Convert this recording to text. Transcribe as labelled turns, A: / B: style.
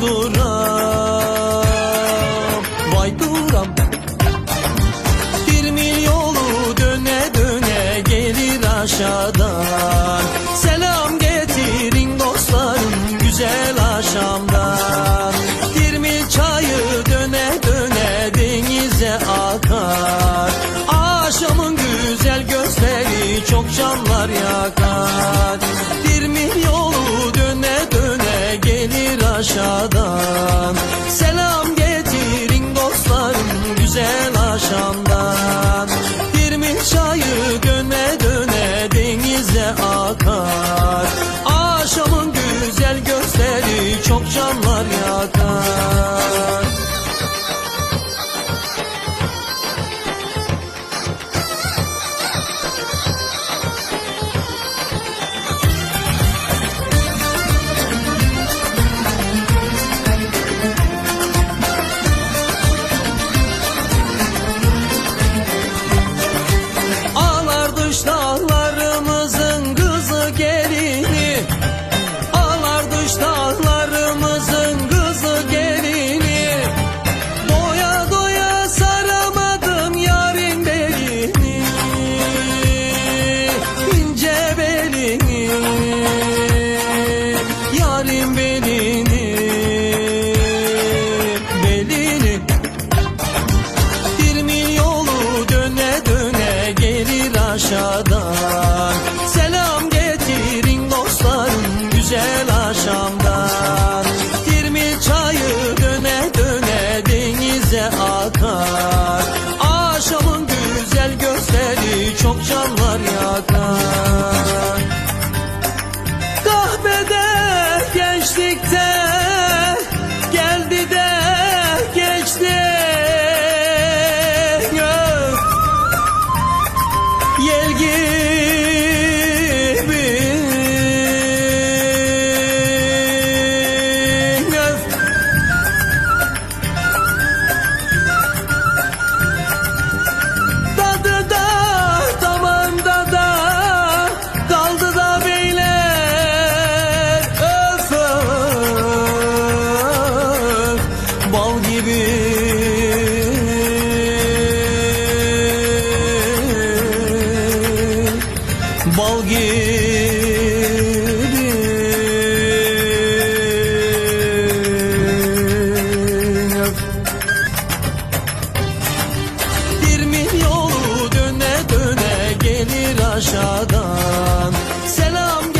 A: duram Vay duram Bir mil yolu döne döne gelir aşağıdan. Selam getirin dostlarım güzel akşamdan Bir mil çayı döne döne denize akar. Akşamın güzel gözleri çok canlar yakar aşağıdan Selam getirin dostlarım güzel akşamdan Bir mil çayı döne döne denize akar aşağıdan. Selam getirin dostlarım güzel aşamdan. Dirmi çayı döne döne denize akar. Aşamın güzel gözleri çok canlar yakar. bal gibi. Bir milyon döne döne gelir aşağıdan. Selam gel